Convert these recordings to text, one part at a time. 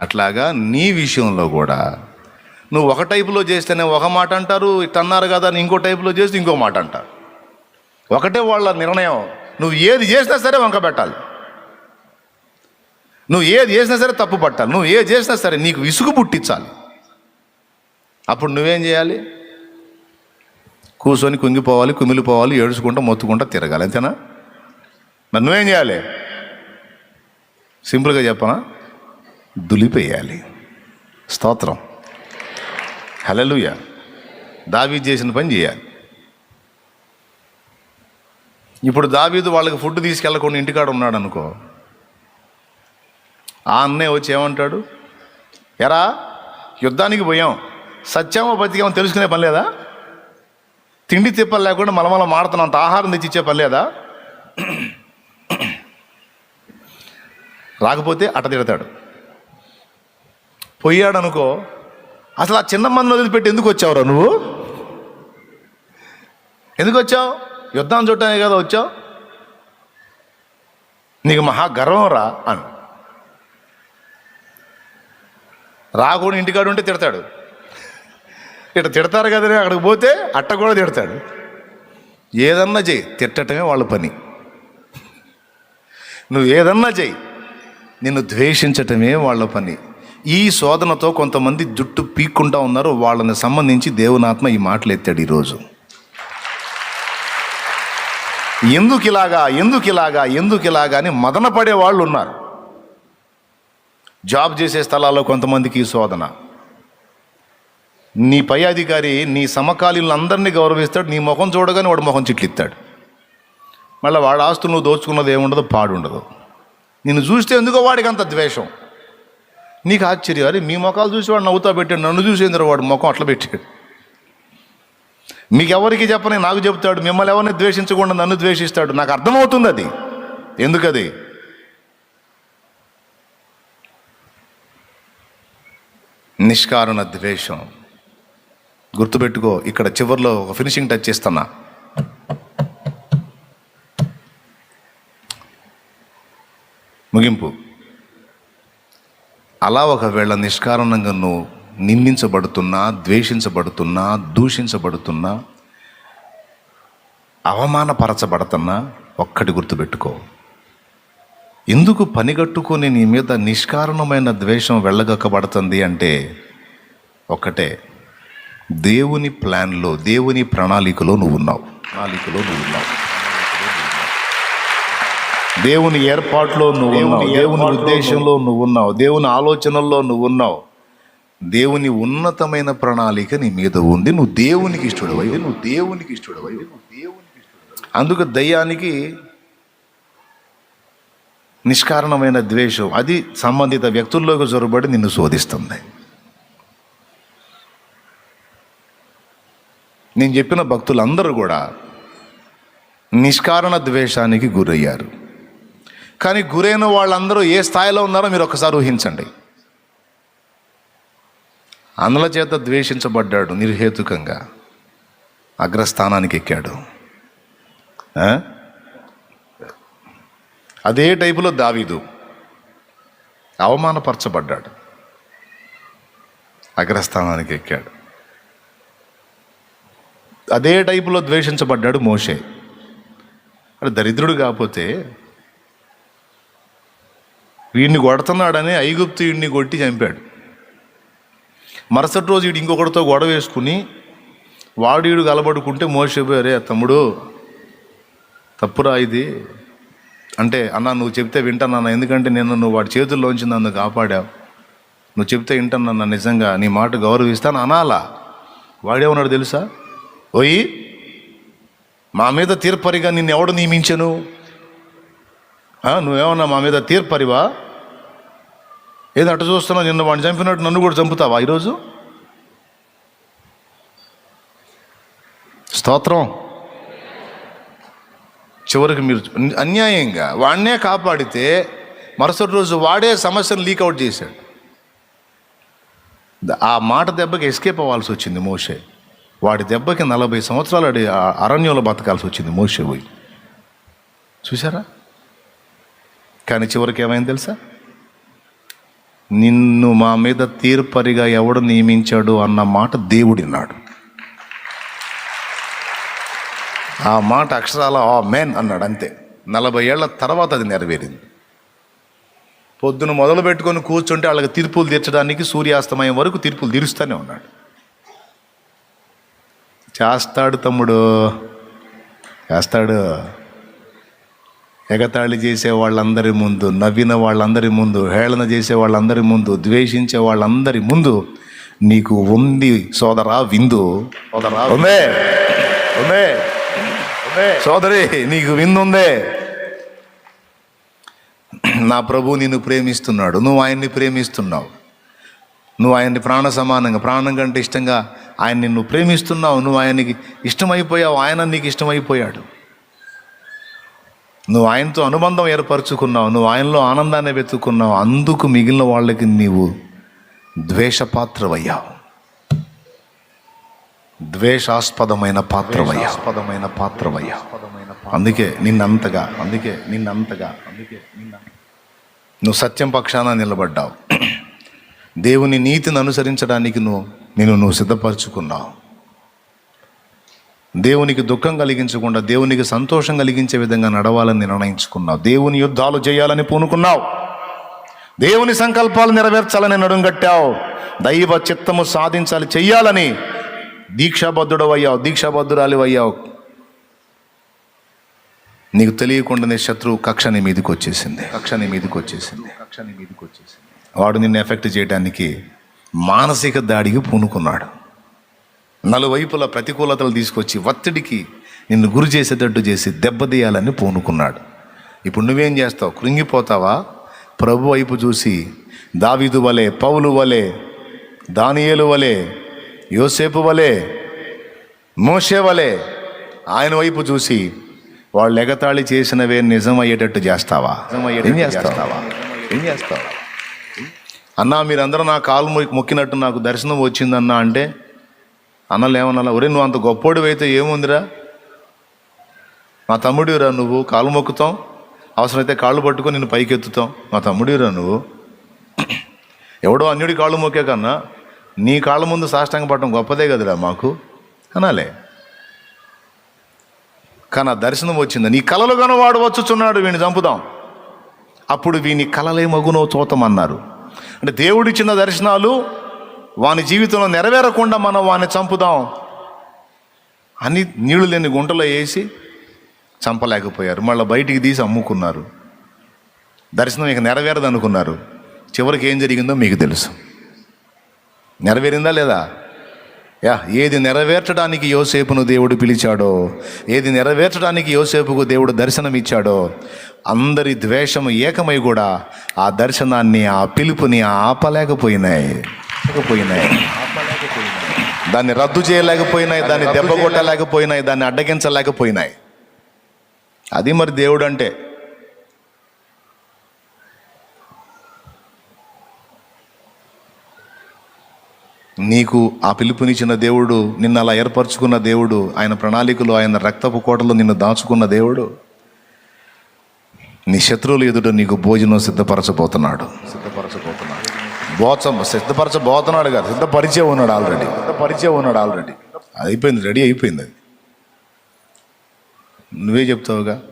అట్లాగా నీ విషయంలో కూడా. నువ్వు ఒక టైపులో చేస్తేనే ఒక మాట అంటారు ఇట్లా అన్నారు కదా అని ఇంకో టైపులో చేస్తే ఇంకో మాట అంటారు. ఒకటే వాళ్ళ నిర్ణయం. నువ్వు ఏది చేసినా సరే వంక పెట్టాలి. నువ్వు ఏది చేసినా సరే తప్పు పట్టాలి. నువ్వు ఏది చేసినా సరే నీకు విసుగు పుట్టించాలి. అప్పుడు నువ్వేం చేయాలి? కూర్చొని కుంగిపోవాలి కుమిలిపోవాలి ఏడుచుకుంటా మొత్తుకుంటా తిరగాలి. అంతేనా? మరి నువ్వేం చేయాలి? సింపుల్గా చెప్పనా? దులిపేయాలి. స్తోత్రం. హలలుయ దావీ చేసిన పని చేయాలి. ఇప్పుడు దావీదు వాళ్ళకి ఫుడ్ తీసుకెళ్ళకుండా ఇంటికాడ ఉన్నాడు అనుకో ఆ అన్నయ్య వచ్చి ఏమంటాడు? ఎరా యుద్ధానికి పోయాం. సత్యామో బతికామో తెలుసుకునే పని లేదా? తిండి తిప్పలు లేకుండా మలమల మాడుతున్నంత ఆహారం తెచ్చి ఇచ్చే పని లేదా? రాకపోతే అట్ట తిడతాడు. పోయాడనుకో అసలు ఆ చిన్న వదిలిపెట్టి ఎందుకు వచ్చావురా నువ్వు? ఎందుకు వచ్చావు? యుద్ధం చూడటానికి కదా వచ్చావు? నీకు మహా గర్వం రా అని. రాకుండా ఇంటికాడు ఉంటే తిడతాడు. ఇట్లా తిడతారు కదా అక్కడికి పోతే అట్ట కూడా తిడతాడు. ఏదన్నా చేయి తిట్టటమే వాళ్ళ పని. నువ్వు ఏదన్నా చేయి నిన్ను ద్వేషించటమే వాళ్ళ పని. ఈ శోధనతో కొంతమంది జుట్టు పీక్కుంటా ఉన్నారు. వాళ్ళని సంబంధించి దేవునాత్మ ఈ మాటలు ఎత్తాడు ఈరోజు. ఎందుకు ఇలాగా ఎందుకు ఇలాగా ఎందుకు ఇలాగా అని మదన పడే వాళ్ళు ఉన్నారు. జాబ్ చేసే స్థలాల్లో కొంతమందికి ఈ శోధన. నీ పై అధికారి నీ సమకాలీనులు గౌరవిస్తాడు. నీ ముఖం చూడగానే వాడు ముఖం చిట్లిస్తాడు మళ్ళీ వాడు ఆస్తులు నువ్వు దోచుకున్నది ఏముండదు పాడుండదు. నిన్ను చూస్తే ఎందుకో వాడికి అంత ద్వేషం. నీకు ఆశ్చర్యం. అరే మీ ముఖాలు చూసి వాడు నవ్వుతా పెట్టాడు. నన్ను చూసేందుకు వాడు ముఖం అట్లా పెట్టాడు? మీకు ఎవరికి చెప్పని నాకు చెప్తాడు. మిమ్మల్ని ఎవరిని ద్వేషించకుండా నన్ను ద్వేషిస్తాడు. నాకు అర్థమవుతుంది అది. ఎందుకది? నిష్కారణ ద్వేషం. గుర్తుపెట్టుకో ఇక్కడ చివరిలో ఒక ఫినిషింగ్ టచ్ చేస్తున్నా. ముగింపు. అలా ఒకవేళ నిష్కారణంగా నువ్వు నిందించబడుతున్నా ద్వేషించబడుతున్నా దూషించబడుతున్నా అవమానపరచబడుతున్నా ఒక్కటి గుర్తుపెట్టుకో. ఎందుకు పనిగట్టుకొని నీ మీద నిష్కారణమైన ద్వేషం వెళ్ళగక్కబడుతుంది అంటే ఒకటే దేవుని ప్లాన్లో దేవుని ప్రణాళికలో నువ్వు ఉన్నావు ప్రణాళికలో నువ్వు ఉన్నావు దేవుని ఏర్పాట్లో నువ్వు ఉన్నావు. దేవుని ఉద్దేశంలో నువ్వు ఉన్నావు. దేవుని ఆలోచనల్లో నువ్వు ఉన్నావు. దేవుని ఉన్నతమైన ప్రణాళిక నీ మీద ఉంది. నువ్వు దేవునికి ఇష్టడవై నువ్వు దేవునికి ఇష్టడవై నువ్వు దేవునికి అందుకు దయ్యానికి నిష్కారణమైన ద్వేషం అది సంబంధిత వ్యక్తుల్లోకి జొరబడి నిన్ను శోధిస్తుంది. నేను చెప్పిన భక్తులందరూ కూడా నిష్కారణ ద్వేషానికి గురయ్యారు. కానీ గురైన వాళ్ళందరూ ఏ స్థాయిలో ఉన్నారో మీరు ఒకసారి ఊహించండి. అందుల చేత ద్వేషించబడ్డాడు నిర్హేతుకంగా అగ్రస్థానానికి ఎక్కాడు. అదే టైపులో దావీదు అవమానపరచబడ్డాడు. అగ్రస్థానానికి ఎక్కాడు. అదే టైపులో ద్వేషించబడ్డాడు మోషే. అంటే దరిద్రుడు కాకపోతే వీడిని కొడుతున్నాడని ఐగుప్తుడిని కొట్టి చంపాడు. మరుసటి రోజు వీడు ఇంకొకటితో గొడవ వేసుకుని వాడు వీడు గలబడుకుంటే మోసపోయారే తమ్ముడు తప్పురా ఇది. అంటే అన్న నువ్వు చెప్తే వింటానన్న ఎందుకంటే నేను నువ్వు వాడి చేతుల్లోంచి నన్ను కాపాడావు. నువ్వు చెప్తే వింటానన్న నిజంగా నీ మాట గౌరవిస్తాను అనాలా? వాడేమన్నాడు తెలుసా? ఓయి మా మీద తీర్పరిగా నిన్ను ఎవడు నియమించను? నువ్వేమన్నా మా మీద తీర్పరివా? ఏది అటు చూస్తున్నావు నిన్న వాడిని చంపినట్టు నన్ను కూడా చంపుతావా ఈరోజు? స్తోత్రం. చివరికి మీరు అన్యాయంగా వాడినే కాపాడితే మరుసటి రోజు వాడే సమస్యను లీక్అవుట్ చేశాడు. ఆ మాట దెబ్బకి ఎస్కేప్ అవ్వాల్సి వచ్చింది మోషే. వాడి దెబ్బకి నలభై సంవత్సరాలు అడి అరణ్యంలో బతకాల్సి వచ్చింది మోషే పోయి. చూసారా కానీ చివరికి ఏమైంది తెలుసా? నిన్ను మా మీద తీర్పరిగా ఎవడు నియమించాడు అన్న మాట దేవుడిన్నాడు ఆ మాట అక్షరాల ఆ మేన్ అన్నాడు అంతే. నలభై ఏళ్ళ తర్వాత అది నెరవేరింది. పొద్దున మొదలు పెట్టుకొని కూర్చుంటే వాళ్ళకి తీర్పులు తీర్చడానికి సూర్యాస్తమయం వరకు తీర్పులు తీరుస్తూనే ఉన్నాడు. చేస్తాడు తమ్ముడు. చేస్తాడు. ఎగతాళి చేసే వాళ్ళందరి ముందు నవ్విన వాళ్ళందరి ముందు హేళన చేసే వాళ్ళందరి ముందు ద్వేషించే వాళ్ళందరి ముందు నీకు ఉంది సోదరా విందు. సోదరా ఉందే. ఉందే. సోదరి నీకు విందు ఉందే. నా ప్రభు నిన్ను ప్రేమిస్తున్నాడు. నువ్వు ఆయన్ని ప్రేమిస్తున్నావు. నువ్వు ఆయన్ని ప్రాణ సమానంగా ప్రాణం కంటే ఇష్టంగా ఆయన నిన్ను ప్రేమిస్తున్నావు. నువ్వు ఆయనకి ఇష్టమైపోయావు. ఆయన నీకు ఇష్టమైపోయాడు. నువ్వు ఆయనతో అనుబంధం ఏర్పరచుకున్నావు నువ్వు ఆయనలో ఆనందాన్ని వెతుకున్నావు అందుకు మిగిలిన వాళ్ళకి నీవు ద్వేషపాత్రవయ్యావు. ద్వేషాస్పదమైన పాత్రవయ్యాస్పదమైన పాత్రవయ్యా అందుకే నిన్నంతగా అందుకే నిన్నంతగా అందుకే నిన్న నువ్వు సత్యం పక్షాన నిలబడ్డావు. దేవుని నీతిని అనుసరించడానికి నువ్వు నేను నువ్వు సిద్ధపరచుకున్నావు. దేవునికి దుఃఖం కలిగించకుండా దేవునికి సంతోషం కలిగించే విధంగా నడవాలని నిర్ణయించుకున్నావు. దేవుని యుద్ధాలు చేయాలని పూనుకున్నావు. దేవుని సంకల్పాలు నెరవేర్చాలని నడుంగట్టావు దైవ చిత్తము సాధించాలి చెయ్యాలని దీక్షాబద్ధుడు అయ్యావు దీక్షాబద్ధురాలి అయ్యావు. నీకు తెలియకుండానే శత్రువు కక్ష నీ మీదకి వచ్చేసింది. కక్ష నీ మీదకి వచ్చేసింది. కక్ష నీ మీదకి వచ్చేసింది వాడు నిన్ను ఎఫెక్ట్ చేయడానికి మానసిక దాడికి పూనుకున్నాడు. నలువైపుల ప్రతికూలతలు తీసుకొచ్చి ఒత్తిడికి నిన్ను గురి చేసేటట్టు చేసి దెబ్బతీయాలని పూనుకున్నాడు. ఇప్పుడు నువ్వేం చేస్తావు? కృంగిపోతావా? ప్రభు వైపు చూసి దావీదు వలె పౌలు వలె దానియేలు వలె యోసేపు వలె మోషే వలె ఆయన వైపు చూసి వాళ్ళు ఎగతాళి చేసినవే నిజమయ్యేటట్టు చేస్తావా? ఏం చేస్తావా? ఏం చేస్తావా? అన్నా మీరందరూ నా కాలు మొక్కినట్టు నాకు దర్శనం వచ్చిందన్నా అంటే అన్నలు ఏమన్నా ఒరే నువ్వు అంత గొప్పోడివి అయితే ఏముందిరా? మా తమ్ముడిరా నువ్వు? కాలు మొక్కుతాం. అవసరమైతే కాళ్ళు పట్టుకొని నేను పైకెత్తుతాం. మా తమ్ముడిరా నువ్వు? ఎవడో అన్యుడి కాళ్ళు మొక్కే కన్నా నీ కాళ్ళ ముందు సాష్టాంగ పడటం గొప్పదే కదరా మాకు? అనాలే. కానీ ఆ దర్శనం వచ్చింది. నీ కలలు వాడు వచ్చుచున్నాడు వీడిని చంపుదాం. అప్పుడు వీని కలలే మగునో చూతమన్నారు అంటే దేవుడిచ్చిన దర్శనాలు వాని జీవితంలో నెరవేరకుండా మనం వాని చంపుదాం అని నీళ్ళు లేని గుంటలో వేసి చంపలేకపోయారు. మళ్ళీ బయటికి తీసి అమ్ముకున్నారు. దర్శనం ఇక నెరవేరదు అనుకున్నారు. చివరికి ఏం జరిగిందో మీకు తెలుసు. నెరవేరిందా లేదా? యా ఏది నెరవేర్చడానికి యోసేపును దేవుడు పిలిచాడో ఏది నెరవేర్చడానికి యోసేపుకు దేవుడు దర్శనం ఇచ్చాడో అందరి ద్వేషము ఏకమై కూడా ఆ దర్శనాన్ని ఆ పిలుపుని ఆపలేకపోయినాయి. పోయినాయి దాన్ని రద్దు చేయలేకపోయినాయి దాన్ని దెబ్బ కొట్టలేకపోయినాయి దాన్ని అడ్డగించలేకపోయినాయి. అది మరి దేవుడు అంటే నీకు ఆ పిలుపునిచ్చిన దేవుడు నిన్ను అలా ఏర్పరచుకున్న దేవుడు ఆయన ప్రణాళికలు ఆయన రక్తపు కోటలో నిన్ను దాచుకున్న దేవుడు. నీ శత్రువులు ఎదుట నీకు భోజనం సిద్ధపరచబోతున్నాడు. సిద్ధపరచబోతున్నాడు. బోచం సిద్ధపరచబోతున్నాడు కాదు సిద్ధపరిచే ఉన్నాడు ఆల్రెడీ సిద్ధపరిచే ఉన్నాడు ఆల్రెడీ అయిపోయింది రెడీ అయిపోయింది అది. నువ్వే చెప్తావుగా?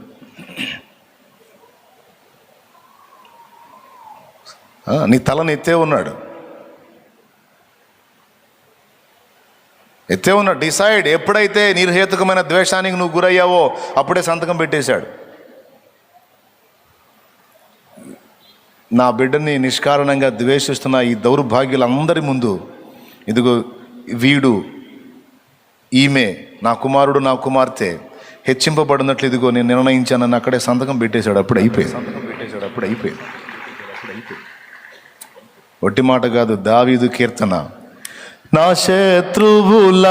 నీ తలని ఎత్తే ఉన్నాడు. ఎత్తే ఉన్నాడు. డిసైడ్ ఎప్పుడైతే నిర్హేతుకమైన ద్వేషానికి నువ్వు గురయ్యావో అప్పుడే సంతకం పెట్టేశాడు. నా బిడ్డని నిష్కారణంగా ద్వేషిస్తున్న ఈ దౌర్భాగ్యులందరి ముందు ఇదిగో వీడు ఈమె నా కుమారుడు నా కుమార్తె హెచ్చింపబడినట్లు ఇదిగో నేను నిర్ణయించానని అక్కడే సంతకం పెట్టేశాడు. అప్పుడు అయిపోయింది. సంతకం పెట్టేశాడు అప్పుడు అయిపోయింది ఒట్టి మాట కాదు దావీదు కీర్తన. నా శత్రువుల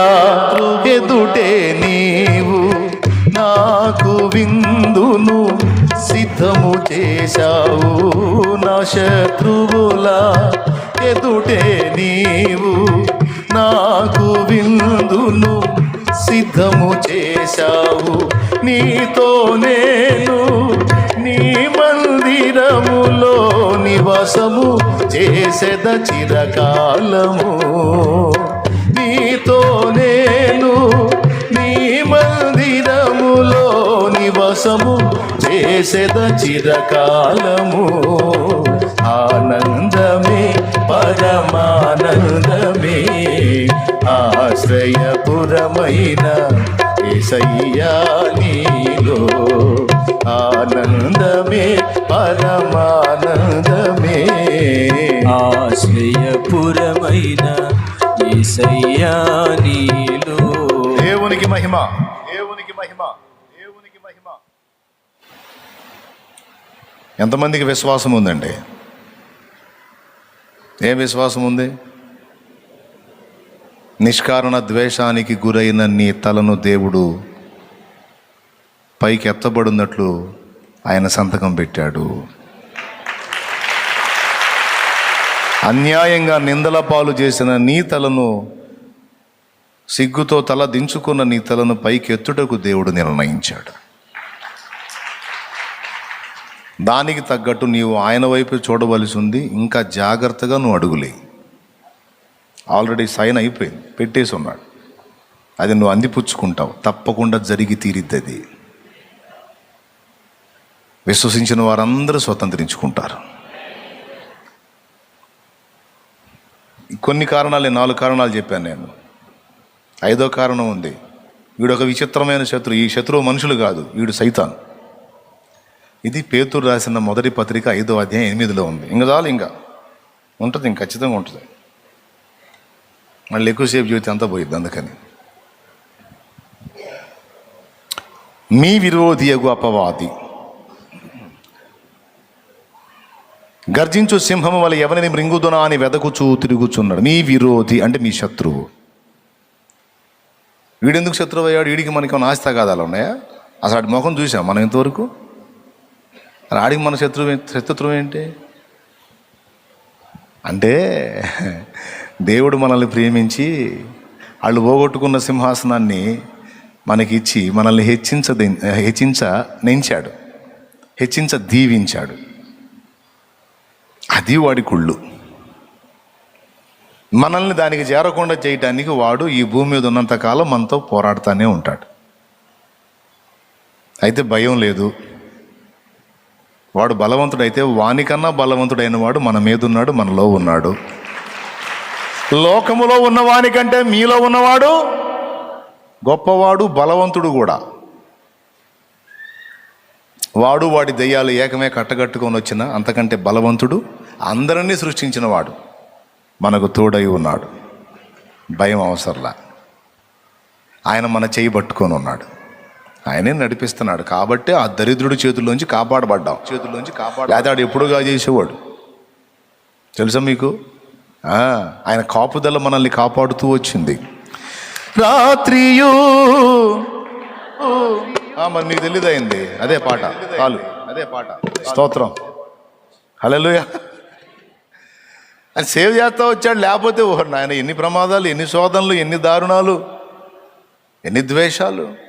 ఎదుటే నీవు నాకు విందును సిద్ధము చేశావు. నా శత్రువుల ఎదుటే నీవు. నాకు విందును సిద్ధము చేశావు. నీతో నేను నీ మందిరములో నివాసము చేసేద చిరకాలము. చేసేద చిరకాలము. ఆనందమే పరమానందమే. ఆశ్రయపురమైన ఏసయ్యా నీలో. ఆనందమే పరమానందమే. ఆశ్రయపురమైన ఈసయ్యా నీలో. దేవునికి మహిమ దేవునికి మహిమ దేవునికి మహిమ ఎంతమందికి విశ్వాసం ఉందండి? ఏం విశ్వాసం ఉంది? నిష్కారణ ద్వేషానికి గురైన నీ తలను దేవుడు పైకి ఎత్తబడినట్లు ఆయన సంతకం పెట్టాడు. అన్యాయంగా నిందల పాలు చేసిన నీ తలను సిగ్గుతో తల దించుకున్న నీ తలను పైకెత్తుటకు దేవుడు నిర్ణయించాడు. దానికి తగ్గట్టు నీవు ఆయన వైపు చూడవలసి ఉంది. ఇంకా జాగ్రత్తగా నువ్వు అడుగులే. ఆల్రెడీ సైన్ అయిపోయింది. పెట్టేసి ఉన్నాడు. అది నువ్వు అందిపుచ్చుకుంటావు. తప్పకుండా జరిగి తీరిద్ది అది విశ్వసించిన వారందరూ స్వతంత్రించుకుంటారు. కొన్ని కారణాలు నాలుగు కారణాలు చెప్పాను నేను. ఐదో కారణం ఉంది. వీడు ఒక విచిత్రమైన శత్రువు. ఈ శత్రువు మనుషులు కాదు. వీడు సైతాన్. ఇది పేతురు రాసిన మొదటి పత్రిక ఐదో అధ్యాయం ఎనిమిదిలో ఉంది. ఇంకా చాలు ఇంకా. ఉంటుంది ఇంక ఖచ్చితంగా ఉంటుంది. మళ్ళీ ఎక్కువసేపు జీవితం అంతా పోయిద్ది అందుకని. మీ విరోధి అగు అపవాది. గర్జించు సింహము వల్ల ఎవరిని మృంగుదునా అని వెదకుచూ తిరుగుచున్నాడు. మీ విరోధి అంటే మీ శత్రువు. వీడెందుకు శత్రువు అయ్యాడు వీడికి మనకి ఏమైనా ఆస్తి ఉన్నాయా? అసలు ముఖం చూసాం మనం ఇంతవరకు? మరి ఆడికి మన శత్రువు శత్రుత్వం ఏంటి? అంటే దేవుడు మనల్ని ప్రేమించి వాళ్ళు పోగొట్టుకున్న సింహాసనాన్ని మనకి ఇచ్చి మనల్ని హెచ్చించ హెచ్చించ నెంచాడు హెచ్చించ దీవించాడు అది వాడి కుళ్ళు. మనల్ని దానికి చేరకుండా చేయటానికి వాడు ఈ భూమి మీద ఉన్నంతకాలం మనతో పోరాడుతూనే ఉంటాడు. అయితే భయం లేదు. వాడు బలవంతుడైతే వానికన్నా బలవంతుడైన వాడు మన మీద ఉన్నాడు మనలో ఉన్నాడు. లోకములో ఉన్నవానికంటే మీలో ఉన్నవాడు గొప్పవాడు బలవంతుడు కూడా. వాడు వాడి దెయ్యాలు ఏకమే కట్టగట్టుకొని వచ్చిన అంతకంటే బలవంతుడు అందరినీ సృష్టించిన వాడు మనకు తోడై ఉన్నాడు. భయం అవసరంలా. ఆయన మన చేయి పట్టుకొని ఉన్నాడు. ఆయనే నడిపిస్తున్నాడు. కాబట్టి ఆ దరిద్రుడి చేతుల్లోంచి కాపాడబడ్డాం. చేతుల్లోంచి కాపాడ లేదా ఆడు ఎప్పుడుగా చేసేవాడు. తెలుసా మీకు? ఆయన కాపుదల మనల్ని కాపాడుతూ వచ్చింది. రాత్రియు మరి మీకు తెలియదైంది అదే పాట. చాలు. అదే పాట. స్తోత్రం. హలోయ అని సేవ్ చేస్తా వచ్చాడు. లేకపోతే ఓహర్ నాయన ఎన్ని ప్రమాదాలు ఎన్ని శోధనలు ఎన్ని దారుణాలు ఎన్ని ద్వేషాలు.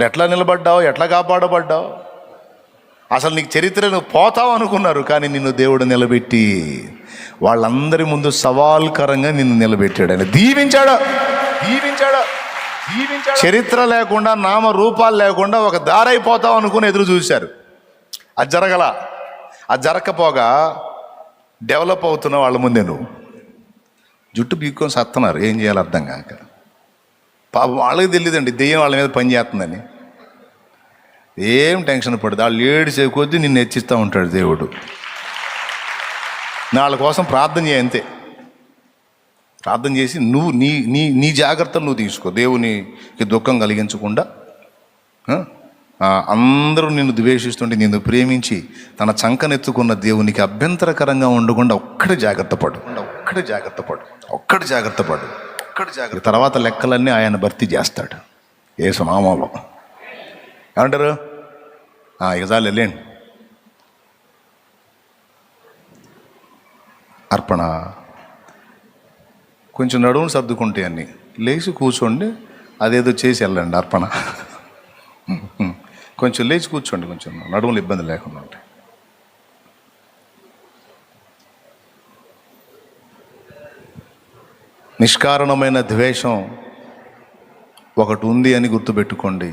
నువ్వు ఎట్లా నిలబడ్డావు? ఎట్లా కాపాడబడ్డావు? అసలు నీకు చరిత్ర నువ్వు పోతావు అనుకున్నారు కానీ నిన్ను దేవుడు నిలబెట్టి వాళ్ళందరి ముందు సవాల్కరంగా నిన్ను నిలబెట్టాడు ఆయన. దీవించాడు. దీవించాడు. దీవించాడు. చరిత్ర లేకుండా నామ రూపాలు లేకుండా ఒక దారైపోతావు అనుకుని ఎదురు చూశారు. అది జరగల. అది జరగకపోగా డెవలప్ అవుతున్న వాళ్ళ ముందే నువ్వు. జుట్టు బీక్కొని సత్తన్నారు. ఏం చేయాలి అర్థం కాక. పాపం వాళ్ళకి తెలియదండి దెయ్యం వాళ్ళ మీద పని చేస్తుందని. ఏం టెన్షన్ పడదు. వాళ్ళు ఏడిసే కొద్దీ నిన్ను హెచ్చిస్తూ ఉంటాడు దేవుడు. వాళ్ళ కోసం ప్రార్థన చేయ అంతే. ప్రార్థన చేసి నువ్వు నీ నీ నీ జాగ్రత్తలు నువ్వు తీసుకో. దేవునికి దుఃఖం కలిగించకుండా అందరూ నిన్ను ద్వేషిస్తుంటే నిన్ను ప్రేమించి తన చంకనెత్తుకున్న దేవునికి అభ్యంతరకరంగా ఉండకుండా ఒక్కటి జాగ్రత్త పడు. ఒక్కడి జాగ్రత్త పడు. ఒక్కడి జాగ్రత్త పడు. ఒక్కడి జాగ్రత్త తర్వాత లెక్కలన్నీ ఆయన భర్తీ చేస్తాడు. ఏ సునామంలో ఏమంటారు? ఇక చాలు వెళ్ళండి అర్పణ. కొంచెం నడువును సర్దుకుంటే అన్ని. లేచి కూర్చోండి అదేదో చేసి వెళ్ళండి అర్పణ. కొంచెం లేచి కూర్చోండి కొంచెం నడుములు ఇబ్బంది లేకుండా ఉంటాయి నిష్కారణమైన ద్వేషం ఒకటి ఉంది అని గుర్తుపెట్టుకోండి.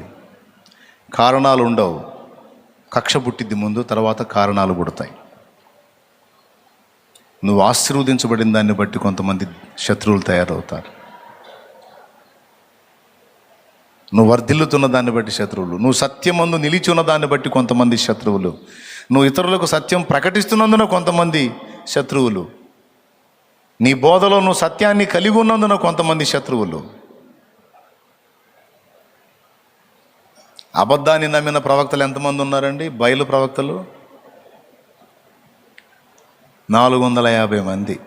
కారణాలు ఉండవు కక్ష పుట్టిద్ది ముందు తర్వాత కారణాలు పుడతాయి. నువ్వు ఆశీర్వదించబడిన దాన్ని బట్టి కొంతమంది శత్రువులు తయారవుతారు. నువ్వు వర్ధిల్లుతున్న దాన్ని బట్టి శత్రువులు. నువ్వు సత్యమందు నిలిచి ఉన్న దాన్ని బట్టి కొంతమంది శత్రువులు. నువ్వు ఇతరులకు సత్యం ప్రకటిస్తున్నందున కొంతమంది శత్రువులు. నీ బోధలో నువ్వు సత్యాన్ని కలిగి ఉన్నందున కొంతమంది శత్రువులు. అబద్ధాన్ని నమ్మిన ప్రవక్తలు ఎంతమంది ఉన్నారండి? బయలు ప్రవక్తలు? నాలుగు వందల యాభై మంది.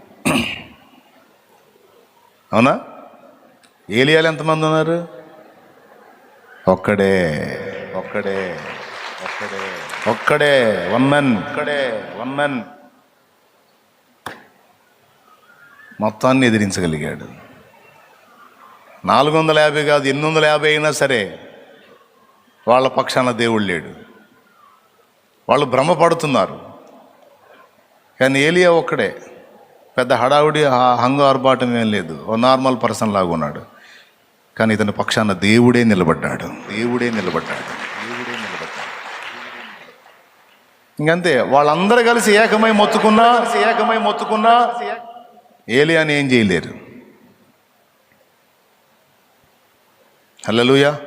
అవునా? ఏలియాలు ఎంతమంది ఉన్నారు? ఒక్కడే. ఒక్కడే. ఒక్కడే. ఒక్కడే. వన్ మెన్ ఒక్కడే. వన్ మెన్ మొత్తాన్ని ఎదిరించగలిగాడు. నాలుగు వందల యాభై కాదు ఎనిమిది వందల యాభై అయినా సరే వాళ్ళ పక్షాన దేవుడు లేడు. వాళ్ళు భ్రమపడుతున్నారు. కానీ ఏలియా ఒక్కడే. పెద్ద హడావుడి హ- హంగు ఆర్భాటం ఏం లేదు. ఓ నార్మల్ పర్సన్ లాగా ఉన్నాడు. కానీ ఇతని పక్షాన దేవుడే నిలబడ్డాడు. దేవుడే నిలబడ్డాడు. దేవుడే నిలబడ్డాడు. ఇంకంతే. వాళ్ళందరూ కలిసి ఏకమై మొత్తుకున్నా ఏకమై మొత్తుకున్నా ఏలియాని ఏం చేయలేరు. హల్లెలూయా.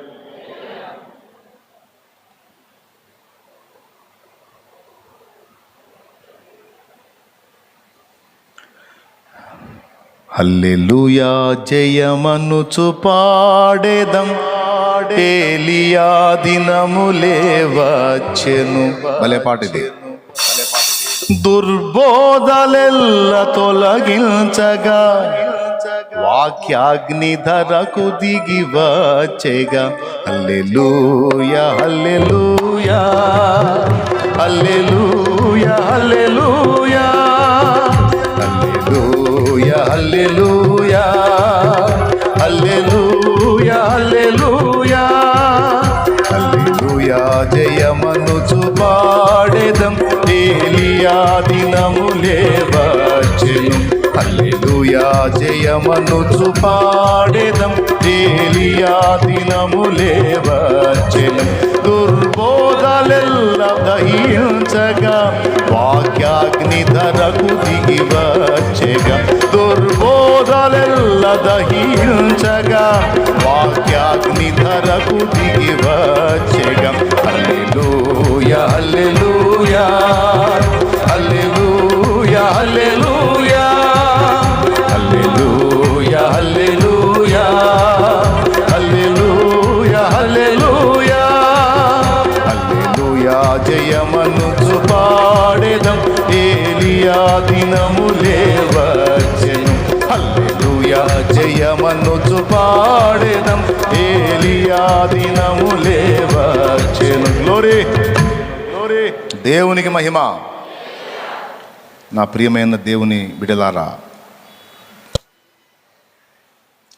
హల్లెలూయా జయమనుచు పాడేదం. ఏలియా దినములే వచ్చెను భలే పాట ఇది. దుర్బోధలెల్ల తొలగించగా వాక్యాగ్ని ధరకు దిగి వచ్చేగా alleluia alleluia alleluia alleluia alleluia ಅಲ್ಲೆಲ್ಲೂ హల్లెలూయా జయమనుచు పాడెదం. ఏలియా దినములే వచ్చెను దుర్బోధలెల్ల దహించగా వాక్యాగ్ని ధరకు దిగి వచ్చగా దుర్బోధలెల్ల దహించగా వాక్యాగ్ని ధరకు దిగి వచ్చగా హల్లెలూయా హల్లెలూయా. ఏలియా గ్లోరీ. గ్లోరీ. దేవునికి మహిమ. నా ప్రియమైన దేవుని బిడలారా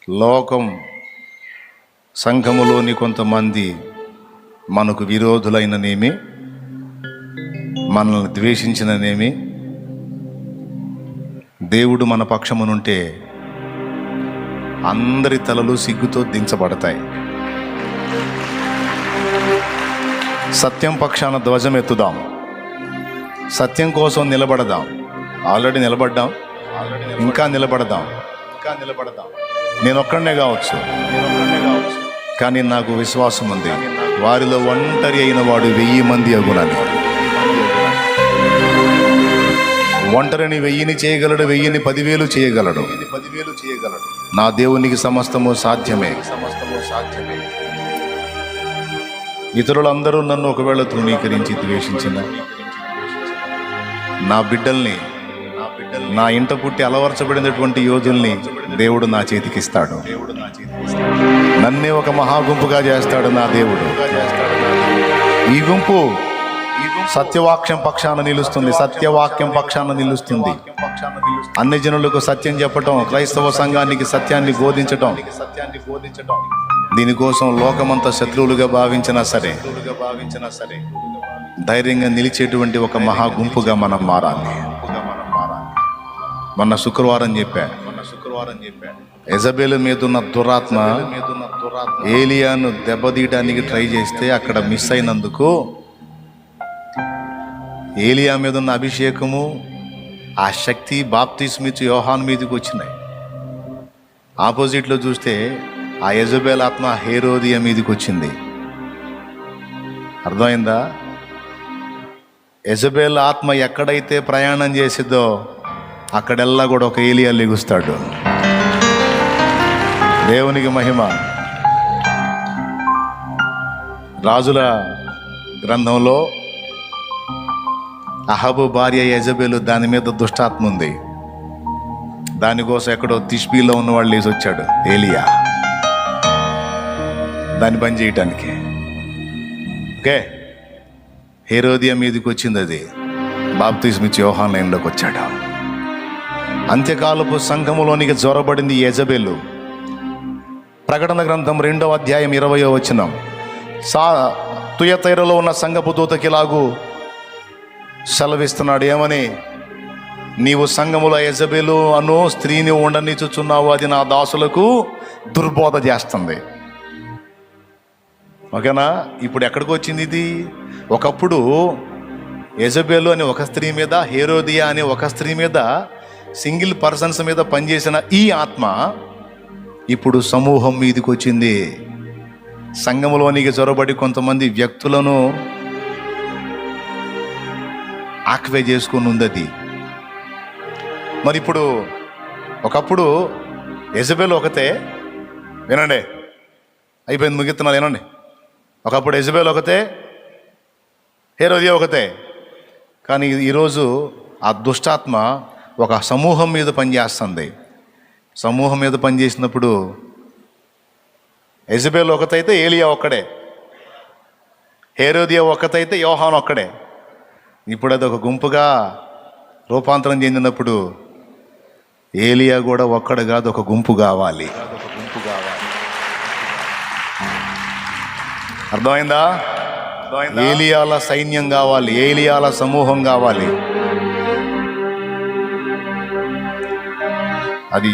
లోకం సంఘములోని కొంతమంది మనకు విరోధులైననేమి మనల్ని ద్వేషించిననేమి దేవుడు మన పక్షమునుంటే అందరి తలలు సిగ్గుతో దించబడతాయి. సత్యం పక్షాన ధ్వజం ఎత్తుదాం. సత్యం కోసం నిలబడదాం. ఆల్రెడీ నిలబడ్డాం. ఇంకా నిలబడదాం. ఇంకా నిలబడదాం నేను ఒక్కడనే కావచ్చు. నేను ఒక్కడనే కావచ్చు కానీ నాకు విశ్వాసం ఉంది. వారిలో ఒంటరి అయిన వాడు వెయ్యి మంది అగునని. ఒంటరిని వెయ్యిని చేయగలడు వెయ్యిని పదివేలు చేయగలడు. పదివేలు చేయగలడు నా దేవునికి సమస్తము సాధ్యమే సమస్తము సాధ్యమే. ఇతరులందరూ నన్ను ఒకవేళ తృణీకరించి ద్వేషించిన నా బిడ్డల్ని నా ఇంట పుట్టి అలవర్చబడినటువంటి యోధుల్ని దేవుడు నా చేతికిస్తాడు. నన్నే ఒక మహాగుంపుగా చేస్తాడు నా దేవుడు. ఈ గుంపు సత్యవాక్యం పక్షాన నిలుస్తుంది సత్యవాక్యం పక్షాన నిలుస్తుంది. అన్ని జనులకు సత్యం చెప్పటం క్రైస్తవ సంఘానికి సత్యాన్ని బోధించటం సత్యాన్ని బోధించటం. దీనికోసం లోకమంతా శత్రువులుగా భావించినా సరే భావించినా సరే ధైర్యంగా నిలిచేటువంటి ఒక మహా గుంపుగా మనం మారాలి. మొన్న శుక్రవారం చెప్పా మొన్న శుక్రవారం చెప్పా అని మీదున్న దురాత్మ మీద ఉన్న దురాత్మ ఏలియాను దెబ్బతీయడానికి ట్రై చేస్తే అక్కడ మిస్ అయినందుకు ఏలియా మీద ఉన్న అభిషేకము ఆ శక్తి బాప్తిస్మిత్ యోహాన్ మీదకి వచ్చినాయి. ఆపోజిట్లో చూస్తే ఆ యజబేల్ ఆత్మ హేరోదియ మీదకి వచ్చింది. అర్థమైందా? యజబేల్ ఆత్మ ఎక్కడైతే ప్రయాణం చేసిద్దో అక్కడెల్లా కూడా ఒక ఏలియా లిగుస్తాడు. దేవునికి మహిమ. రాజుల గ్రంథంలో అహబు భార్య యజబేలు దాని మీద దుష్టాత్మ ఉంది. దానికోసం ఎక్కడో తిష్బీలో ఉన్న వాళ్ళు వేసి వచ్చాడు ఏలియా. దాన్ని పని చేయటానికి. ఓకే? హేరోదియా మీదకి వచ్చింది అది. బాప్తిస్మిచ్చి యోహాన్ లైన్లోకి వచ్చాడు? అంత్యకాలపు సంఘములోనికి జ్వరబడింది యజబెల్లు ప్రకటన గ్రంథం రెండవ అధ్యాయం ఇరవయో వచనం. సా తుయతైరలో ఉన్న సంఘపు దూతకిలాగు సెలవిస్తున్నాడు ఏమని? నీవు సంఘముల యజబెలు అను స్త్రీని ఉండనిచుచున్నావు అది నా దాసులకు దుర్బోధ చేస్తుంది. ఓకేనా? ఇప్పుడు ఎక్కడికి వచ్చింది ఇది? ఒకప్పుడు యజబేలు అనే ఒక స్త్రీ మీద హేరోదియా అనే ఒక స్త్రీ మీద సింగిల్ పర్సన్స్ మీద పనిచేసిన ఈ ఆత్మ ఇప్పుడు సమూహం మీదకి వచ్చింది. సంఘంలోనికి చొరబడి కొంతమంది వ్యక్తులను ఆక్వే చేసుకుని ఉంది అది. మరి ఇప్పుడు ఒకప్పుడు యజబేలు ఒకతే వినండి అయిపోయింది ముగిస్తున్నాను వినండి. ఒకప్పుడు ఎజబేల్ ఒకతే హేరోదియా ఒకతే. కానీ ఈరోజు ఆ దుష్టాత్మ ఒక సమూహం మీద పనిచేస్తుంది. సమూహం మీద పనిచేసినప్పుడు ఎజబేల్ ఒకతైతే ఏలియా ఒక్కడే. హేరోదియా ఒక్కతైతే యోహాన్ ఒక్కడే. ఇప్పుడు అది ఒక గుంపుగా రూపాంతరం చెందినప్పుడు ఏలియా కూడా ఒక్కడు కాదు ఒక గుంపు కావాలి. అర్థమైందా? ఏలియాల సైన్యం కావాలి ఏలియాల సమూహం కావాలి. అది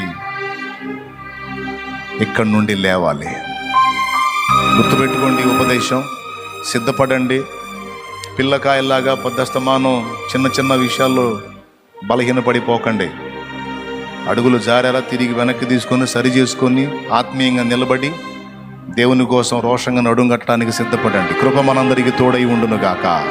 ఇక్కడి నుండి లేవాలి. గుర్తుపెట్టుకోండి ఉపదేశం. సిద్ధపడండి. పిల్లకాయల్లాగా పొద్దస్తమానం చిన్న చిన్న విషయాల్లో బలహీనపడిపోకండి. అడుగులు జారేలా తిరిగి వెనక్కి తీసుకొని సరి చేసుకొని ఆత్మీయంగా నిలబడి దేవుని కోసం రోషంగా నడుంగట్టడానికి సిద్ధపడండి. కృప మనందరికీ తోడై ఉండును గాక